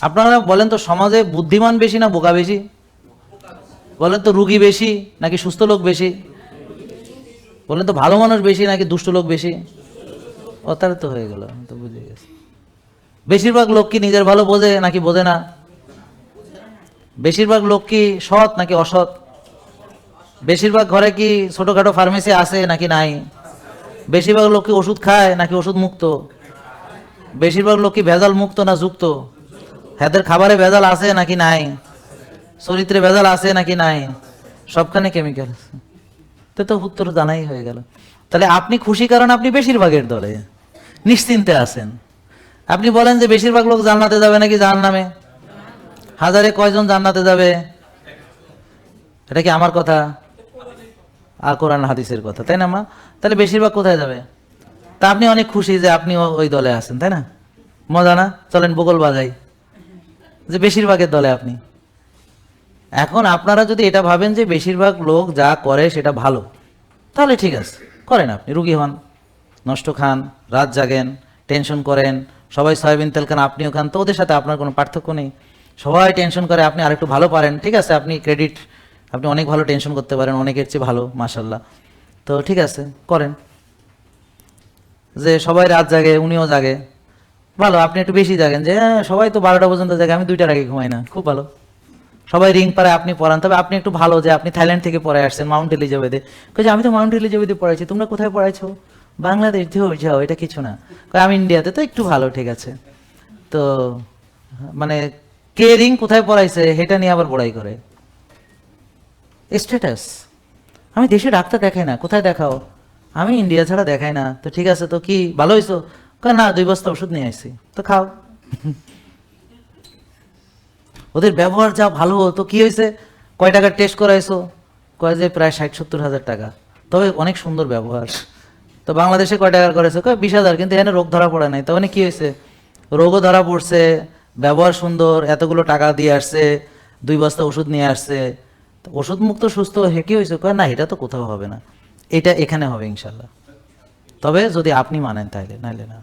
আপনারা বলেন তো, সমাজে বুদ্ধিমান বেশি না বোকা বেশি? বলেন তো, রুগী বেশি নাকি সুস্থ লোক বেশি? বলেন তো, ভালো মানুষ বেশি নাকি দুষ্ট লোক বেশি? ও, তাহলে তো হয়ে গেল, তো বুঝে গেছি। বেশিরভাগ লোক কি নিজের ভালো বোঝে নাকি বোঝে না? বেশিরভাগ লোক কি সৎ নাকি অসৎ? বেশিরভাগ ঘরে কি ছোটখাটো ফার্মেসি আছে নাকি নাই? বেশিরভাগ লোক কি ওষুধ খায় নাকি ওষুধ মুক্ত? বেশিরভাগ লোক কি ভেজাল মুক্ত না যুক্ত? হাতের খাবারে ভেজাল আছে নাকি নাই? চরিত্রে ভেজাল আছে নাকি নাই? সবখানে কেমিক্যাল তো তো উত্তর জানাই হয়ে গেল। তাহলে আপনি খুশি কারণ আপনি বেশিরভাগের দলে। নিশ্চিন্তে আছেন। আপনি বলেন যে বেশিরভাগ লোক জান্নাতে যাবে নাকি জাহান নামে হাজারে কয়জন জান্নাতে যাবে? এটা কি আমার কথা? আর কোরআন হাদিসের কথা, তাই না মা? তাহলে বেশিরভাগ কোথায় যাবে? তা আপনি অনেক খুশি যে আপনি ওই দলে আছেন, তাই না? মজা না? চলেন বগল বাজাই। যে বেশিরভাগের দলে আপনি। এখন আপনারা যদি এটা ভাবেন যে বেশিরভাগ লোক যা করে সেটা ভালো, তাহলে ঠিক আছে, করেন আপনি, রুগী হন, নষ্ট খান, রাত জাগেন টেনশন করেন, সবাই সয়াবিন তেল খান, আপনিও খান, তো ওদের সাথে আপনার কোনো পার্থক্য নেই। সবাই টেনশন করে, আপনি আরেকটু ভালো পারেন, ঠিক আছে, আপনি ক্রেডিট আপনি অনেক ভালো টেনশন করতে পারেন, অনেকের চেয়ে ভালো মাসাল্লাহ তো ঠিক আছে, করেন। যে সবাই রাত জাগে, উনিও জাগে ভালো আপনি একটু বেশি জাগেন যে হ্যাঁ, সবাই তো বারোটা পর্যন্ত জাগে আমি দুইটার আগে ঘুমাই না। খুব ভালো। সবাই রিং পারে আপনি পড়ান তবে আপনি একটু ভালো যে আপনি থাইল্যান্ড থেকে পড়ে আসছেন মাউন্ট এলিজাবেথে। কইছে আমি তো মাউন্ট এলিজাবেথে পড়াইছি তোমরা কোথায় পড়াইছো? বাংলাদেশ যাও যাও এটা কিছু না। আমি ইন্ডিয়াতে তো একটু ভালো ঠিক আছে। তো মানে কে রিং কোথায় পড়াইছে সেটা নিয়ে আবার বড়াই করে। স্ট্যাটাস। আমি দেশে ডাক্তার দেখাই না কোথায় দেখাও? আমি ইন্ডিয়া ছাড়া দেখাই না। তো ঠিক আছে তো কি ভালো হয়েছো না, দুই বস্তা ওষুধ নিয়ে আসছি তো খাও। ওদের ব্যবহার যা ভালো, তো কি হয়েছে কয় টাকার টেস্ট করাইছো? কয় যে প্রায় ষাট, সত্তর হাজার টাকা। তবে অনেক সুন্দর ব্যবহার। তো বাংলাদেশে কয় টাকার করেছে? কয় বিশ হাজার, কিন্তু এখানে রোগ ধরা পড়ে নাই। তখন কি হয়েছে রোগও ধরা পড়ছে, ব্যবহার সুন্দর, এতগুলো টাকা দিয়ে আসছে, দুই বস্তা ওষুধ নিয়ে আসছে। ওষুধ মুক্ত সুস্থ, হে কি হয়েছে কয় না, এটা তো কোথাও হবে না। এটা এখানে হবে, ইনশাল্লাহ। তবে যদি আপনি মানেন তাইলে নাইলে না।